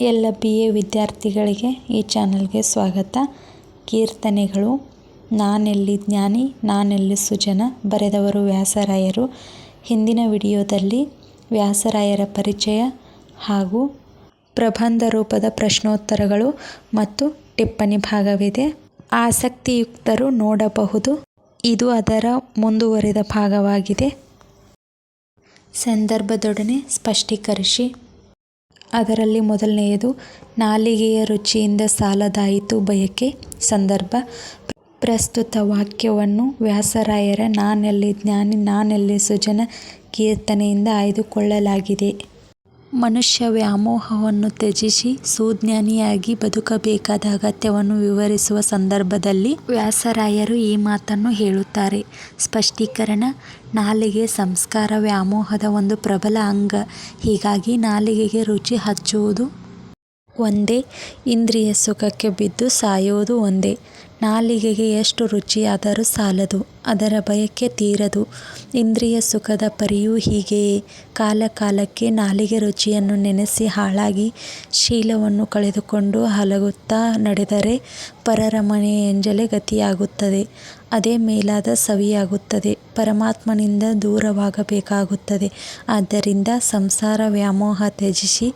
ಎಲ್ಲ B A ವಿದ್ಯಾರ್ಥಿಗಳಿಗೆ ಈ ಚಾನಲ್ಗೆ ಸ್ವಾಗತ. ಕೀರ್ತನೆಗಳು, ನಾನೆಲ್ಲಿ ಜ್ಞಾನಿ, ನಾನೆಲ್ಲಿ ಸುಜನ ಬರೆದವರು ವ್ಯಾಸರಾಯರು. ಹಿಂದಿನ ವಿಡಿಯೋದಲ್ಲಿ ವ್ಯಾಸರಾಯರ ಪರಿಚಯ ಹಾಗೂ ಪ್ರಬಂಧ ರೂಪದ ಪ್ರಶ್ನೋತ್ತರಗಳು ಮತ್ತು ಟಿಪ್ಪಣಿ ಭಾಗವಿದೆ. ಆಸಕ್ತಿಯುಕ್ತರು ನೋಡಬಹುದು. ಇದು ಅದರ ಮುಂದುವರಿದ ಭಾಗವಾಗಿದೆ. ಸಂದರ್ಭದೊಡನೆ ಸ್ಪಷ್ಟೀಕರಿಸಿ. ಅದರಲ್ಲಿ ಮೊದಲನೆಯದು, ನಾಲಿಗೆಯ ರುಚಿಯಿಂದ ಸಾಲದಾಯಿತು ಬಯಕೆ. ಸಂದರ್ಭ, ಪ್ರಸ್ತುತ ವಾಕ್ಯವನ್ನು ವ್ಯಾಸರಾಯರ ನಾನೆಲ್ಲಿ ಜ್ಞಾನಿ, ನಾನೆಲ್ಲಿ ಸುಜನ ಕೀರ್ತನೆಯಿಂದ ಆಯ್ದುಕೊಳ್ಳಲಾಗಿದೆ. ಮನುಷ್ಯ ವ್ಯಾಮೋಹವನ್ನು ತ್ಯಜಿಸಿ ಸುಜ್ಞಾನಿಯಾಗಿ ಬದುಕಬೇಕಾದ ಅಗತ್ಯವನ್ನು ವಿವರಿಸುವ ಸಂದರ್ಭದಲ್ಲಿ ವ್ಯಾಸರಾಯರು ಈ ಮಾತನ್ನು ಹೇಳುತ್ತಾರೆ. ಸ್ಪಷ್ಟೀಕರಣ, ನಾಲಿಗೆ ಸಂಸ್ಕಾರ ವ್ಯಾಮೋಹದ ಒಂದು ಪ್ರಬಲ ಅಂಗ. ಹೀಗಾಗಿ ನಾಲಿಗೆಗೆ ರುಚಿ ಹಚ್ಚುವುದು ಒಂದೇ ಇಂದ್ರಿಯ ಸುಖಕ್ಕೆ ಬಿದ್ದು ಸಾಯುವುದು ಒಂದೇ. ನಾಲಿಗೆಗೆ ಎಷ್ಟು ರುಚಿಯಾದರೂ ಸಾಲದು, ಅದರ ಬಯಕೆ ತೀರದು. ಇಂದ್ರಿಯ ಸುಖದ ಪರಿಯೂ ಹೀಗೆಯೇ. ಕಾಲ ಕಾಲಕ್ಕೆ ನಾಲಿಗೆ ರುಚಿಯನ್ನು ನೆನೆಸಿ ಹಾಳಾಗಿ ಶೀಲವನ್ನು ಕಳೆದುಕೊಂಡು ಹಲಗುತ್ತಾ ನಡೆದರೆ ಪರರ ಎಂಜಲೆ ಗತಿಯಾಗುತ್ತದೆ. ಅದೇ ಮೇಲಾದ ಸವಿಯಾಗುತ್ತದೆ. ಪರಮಾತ್ಮನಿಂದ ದೂರವಾಗಬೇಕಾಗುತ್ತದೆ. ಆದ್ದರಿಂದ ಸಂಸಾರ ವ್ಯಾಮೋಹ ತ್ಯಜಿಸಿ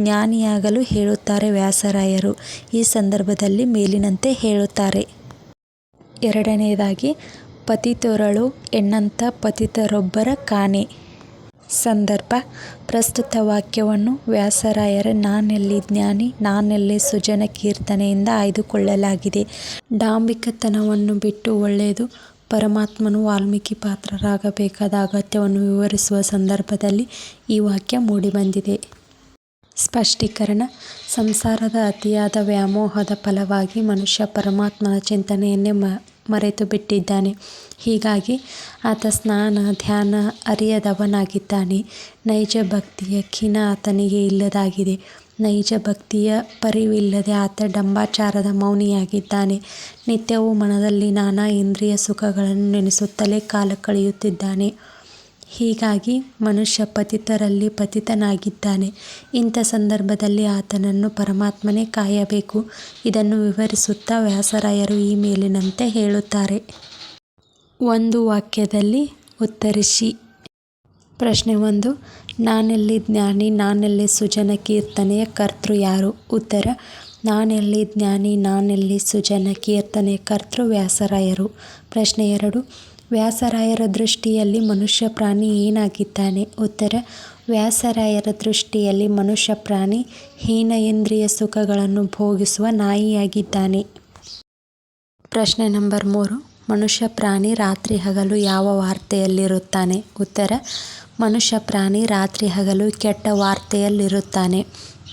ಜ್ಞಾನಿಯಾಗಲು ಹೇಳುತ್ತಾರೆ ವ್ಯಾಸರಾಯರು. ಈ ಸಂದರ್ಭದಲ್ಲಿ ಮೇಲಿನಂತೆ ಹೇಳುತ್ತಾರೆ. ಎರಡನೆಯದಾಗಿ, ಪತಿತೊರಳು ಎಣ್ಣಂಥ ಪತಿತರೊಬ್ಬರ ಕಾಣೆ. ಸಂದರ್ಭ, ಪ್ರಸ್ತುತ ವಾಕ್ಯವನ್ನು ವ್ಯಾಸರಾಯರ ನಾನೆಲ್ಲಿ ಜ್ಞಾನಿ, ನಾನೆಲ್ಲಿ ಸುಜನ ಕೀರ್ತನೆಯಿಂದ ಆಯ್ದುಕೊಳ್ಳಲಾಗಿದೆ. ಡಾಂಬಿಕತನವನ್ನು ಬಿಟ್ಟು ಒಳ್ಳೆಯದು, ಪರಮಾತ್ಮನು ವಾಲ್ಮೀಕಿ ಪಾತ್ರರಾಗಬೇಕಾದ ಅಗತ್ಯವನ್ನು ವಿವರಿಸುವ ಸಂದರ್ಭದಲ್ಲಿ ಈ ವಾಕ್ಯ ಮೂಡಿಬಂದಿದೆ. ಸ್ಪಷ್ಟೀಕರಣ. ಸಂಸಾರದ ಅತಿಯಾದ ವ್ಯಾಮೋಹದ ಫಲವಾಗಿ ಮನುಷ್ಯ ಪರಮಾತ್ಮನ ಚಿಂತನೆಯನ್ನೇ ಮರೆತು ಬಿಟ್ಟಿದ್ದಾನೆ ಹೀಗಾಗಿ ಆತ ಸ್ನಾನ, ಧ್ಯಾನ ಅರಿಯದವನಾಗಿದ್ದಾನೆ. ನೈಜ ಭಕ್ತಿಯ ಖಿನ ಆತನಿಗೆ ಇಲ್ಲದಾಗಿದೆ. ನೈಜ ಭಕ್ತಿಯ ಪರಿವಿಲ್ಲದೆ ಆತ ಡಂಬಾಚಾರದ ಮೌನಿಯಾಗಿದ್ದಾನೆ. ನಿತ್ಯವೂ ಮನದಲ್ಲಿ ನಾನಾ ಇಂದ್ರಿಯ ಸುಖಗಳನ್ನು ನೆನೆಸುತ್ತಲೇ ಕಾಲ ಕಳೆಯುತ್ತಿದ್ದಾನೆ. ಹೀಗಾಗಿ ಮನುಷ್ಯ ಪತಿತರಲ್ಲಿ ಪತಿತನಾಗಿದ್ದಾನೆ. ಇಂಥ ಸಂದರ್ಭದಲ್ಲಿ ಆತನನ್ನು ಪರಮಾತ್ಮನೇ ಕಾಯಬೇಕು. ಇದನ್ನು ವಿವರಿಸುತ್ತಾ ವ್ಯಾಸರಾಯರು ಈ ಮೇಲಿನಂತೆ ಹೇಳುತ್ತಾರೆ. ಒಂದು ವಾಕ್ಯದಲ್ಲಿ ಉತ್ತರಿಸಿ. ಪ್ರಶ್ನೆ ಒಂದು, ನಾನೆಲ್ಲಿ ಜ್ಞಾನಿ, ನಾನೆಲ್ಲಿ ಸುಜನ ಕೀರ್ತನೆಯ ಕರ್ತೃ ಯಾರು? ಉತ್ತರ, ನಾನೆಲ್ಲಿ ಜ್ಞಾನಿ, ನಾನೆಲ್ಲಿ ಸುಜನ ಕೀರ್ತನೆಯ ಕರ್ತೃ ವ್ಯಾಸರಾಯರು. ಪ್ರಶ್ನೆ ಎರಡು ವ್ಯಾಸರಾಯರ ದೃಷ್ಟಿಯಲ್ಲಿ ಮನುಷ್ಯ ಪ್ರಾಣಿ ಏನಾಗಿದ್ದಾನೆ ಉತ್ತರ, ವ್ಯಾಸರಾಯರ ದೃಷ್ಟಿಯಲ್ಲಿ ಮನುಷ್ಯ ಪ್ರಾಣಿ ಹೀನ ಇಂದ್ರಿಯ ಸುಖಗಳನ್ನು ಭೋಗಿಸುವ ನಾಯಿಯಾಗಿದ್ದಾನೆ. ಪ್ರಶ್ನೆ ನಂಬರ್ ಮೂರು ಮನುಷ್ಯ ಪ್ರಾಣಿ ರಾತ್ರಿ ಹಗಲು ಯಾವ ವಾರ್ತೆಯಲ್ಲಿರುತ್ತಾನೆ? ಉತ್ತರ ಮನುಷ್ಯ ಪ್ರಾಣಿ ರಾತ್ರಿ ಹಗಲು ಕೆಟ್ಟ ವಾರ್ತೆಯಲ್ಲಿರುತ್ತಾನೆ.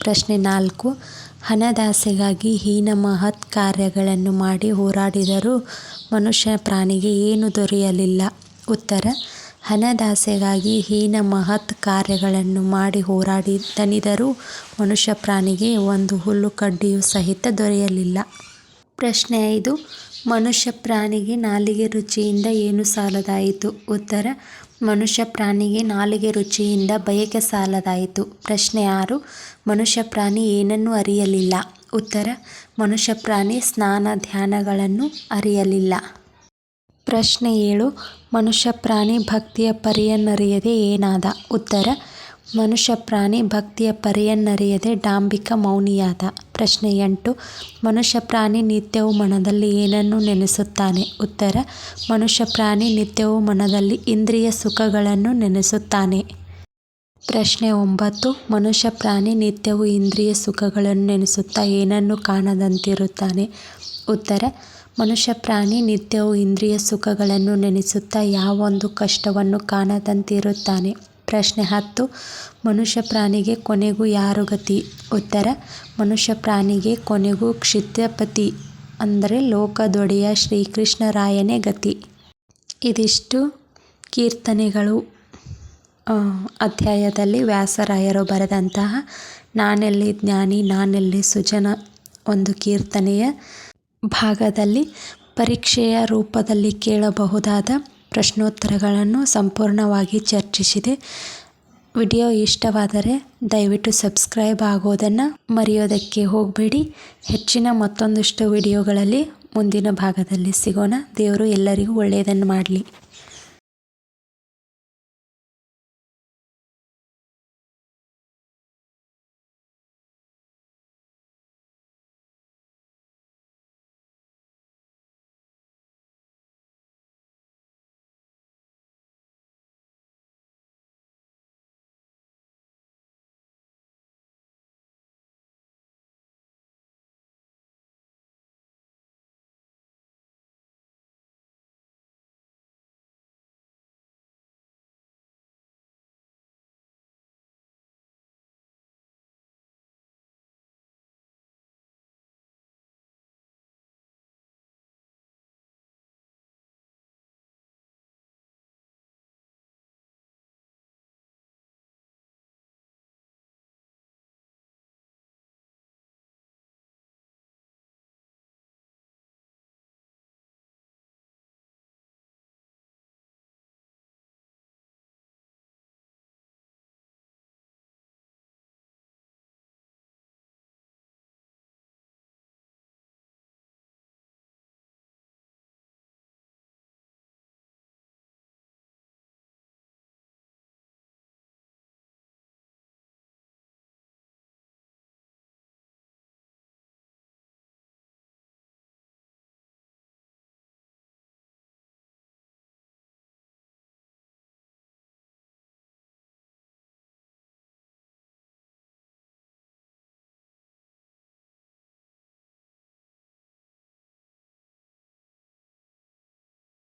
ಪ್ರಶ್ನೆ ನಾಲ್ಕು ಹಣದಾಸೆಗಾಗಿ ಹೀನ ಮಹತ್ ಕಾರ್ಯಗಳನ್ನು ಮಾಡಿ ಹೋರಾಡಿದರೂ ಮನುಷ್ಯ ಪ್ರಾಣಿಗೆ ಏನು ದೊರೆಯಲಿಲ್ಲ. ಉತ್ತರ, ಹಣದಾಸೆಗಾಗಿ ಹೀನ ಮಹತ್ ಕಾರ್ಯಗಳನ್ನು ಮಾಡಿ ಹೋರಾಡಿ ತನಿದರೂ ಮನುಷ್ಯ ಪ್ರಾಣಿಗೆ ಒಂದು ಹುಲ್ಲು ಕಡ್ಡಿಯೂ ಸಹಿತ ದೊರೆಯಲಿಲ್ಲ. ಪ್ರಶ್ನೆ ಐದು, ಮನುಷ್ಯ ಪ್ರಾಣಿಗೆ ನಾಲಿಗೆ ರುಚಿಯಿಂದ ಏನು ಸಾಲದಾಯಿತು? ಉತ್ತರ ಮನುಷ್ಯ ಪ್ರಾಣಿಗೆ ನಾಲಿಗೆ ರುಚಿಯಿಂದ ಬಯಕೆ ಸಾಲದಾಯಿತು. ಪ್ರಶ್ನೆ ಆರು, ಮನುಷ್ಯ ಪ್ರಾಣಿ ಏನನ್ನೂ ಅರಿಯಲಿಲ್ಲ. ಉತ್ತರ, ಮನುಷ್ಯ ಪ್ರಾಣಿ ಸ್ನಾನ ಧ್ಯಾನಗಳನ್ನು ಅರಿಯಲಿಲ್ಲ. ಪ್ರಶ್ನೆ ಏಳು, ಮನುಷ್ಯ ಪ್ರಾಣಿ ಭಕ್ತಿಯ ಪರಿಯನ್ನರಿಯದೆ ಏನಾದ? ಉತ್ತರ ಮನುಷ್ಯ ಪ್ರಾಣಿ ಭಕ್ತಿಯ ಪರಿಯನ್ನರಿಯದೆ ಡಾಂಬಿಕ ಮೌನಿಯಾದ. ಪ್ರಶ್ನೆ ಎಂಟು ಮನುಷ್ಯ ಪ್ರಾಣಿ ನಿತ್ಯವೂ ಮನದಲ್ಲಿ ಏನನ್ನು ನೆನೆಸುತ್ತಾನೆ? ಉತ್ತರ ಮನುಷ್ಯ ಪ್ರಾಣಿ ನಿತ್ಯವೂ ಮನದಲ್ಲಿ ಇಂದ್ರಿಯ ಸುಖಗಳನ್ನು ನೆನೆಸುತ್ತಾನೆ. ಪ್ರಶ್ನೆ ಒಂಬತ್ತು ಮನುಷ್ಯ ಪ್ರಾಣಿ ನಿತ್ಯವೂ ಇಂದ್ರಿಯ ಸುಖಗಳನ್ನು ನೆನೆಸುತ್ತಾ ಏನನ್ನು ಕಾಣದಂತಿರುತ್ತಾನೆ? ಉತ್ತರ ಮನುಷ್ಯ ಪ್ರಾಣಿ ನಿತ್ಯವೂ ಇಂದ್ರಿಯ ಸುಖಗಳನ್ನು ನೆನೆಸುತ್ತಾ ಯಾವೊಂದು ಕಷ್ಟವನ್ನು ಕಾಣದಂತಿರುತ್ತಾನೆ? ಪ್ರಶ್ನೆ ಹತ್ತು. ಮನುಷ್ಯ ಪ್ರಾಣಿಗೆ ಕೊನೆಗೂ ಯಾರು ಗತಿ? ಉತ್ತರ, ಮನುಷ್ಯ ಪ್ರಾಣಿಗೆ ಕೊನೆಗೂ ಕ್ಷಿತ್ಯಪತಿ ಅಂದರೆ ಲೋಕದೊಡೆಯ ಶ್ರೀಕೃಷ್ಣರಾಯನೇ ಗತಿ. ಇದಿಷ್ಟು ಕೀರ್ತನೆಗಳು. ಅಧ್ಯಾಯದಲ್ಲಿ ವ್ಯಾಸರಾಯರು ಬರೆದಂತಹ ನಾನೆಲ್ಲಿ ಜ್ಞಾನಿ, ನಾನೆಲ್ಲಿ ಸುಜನ ಒಂದು ಕೀರ್ತನೆಯ ಭಾಗದಲ್ಲಿ ಪರೀಕ್ಷೆಯ ರೂಪದಲ್ಲಿ ಕೇಳಬಹುದಾದ ಪ್ರಶ್ನೋತ್ತರಗಳನ್ನು ಸಂಪೂರ್ಣವಾಗಿ ಚರ್ಚಿಸಿದೆ. ವಿಡಿಯೋ ಇಷ್ಟವಾದರೆ ದಯವಿಟ್ಟು ಸಬ್ಸ್ಕ್ರೈಬ್ ಆಗೋದನ್ನು ಮರೆಯೋದಕ್ಕೆ ಹೋಗಬೇಡಿ. ಹೆಚ್ಚಿನ ಮತ್ತೊಂದಷ್ಟು ವಿಡಿಯೋಗಳಲ್ಲಿ ಮುಂದಿನ ಭಾಗದಲ್ಲಿ ಸಿಗೋಣ. ದೇವರು ಎಲ್ಲರಿಗೂ ಒಳ್ಳೆಯದನ್ನು ಮಾಡಲಿ.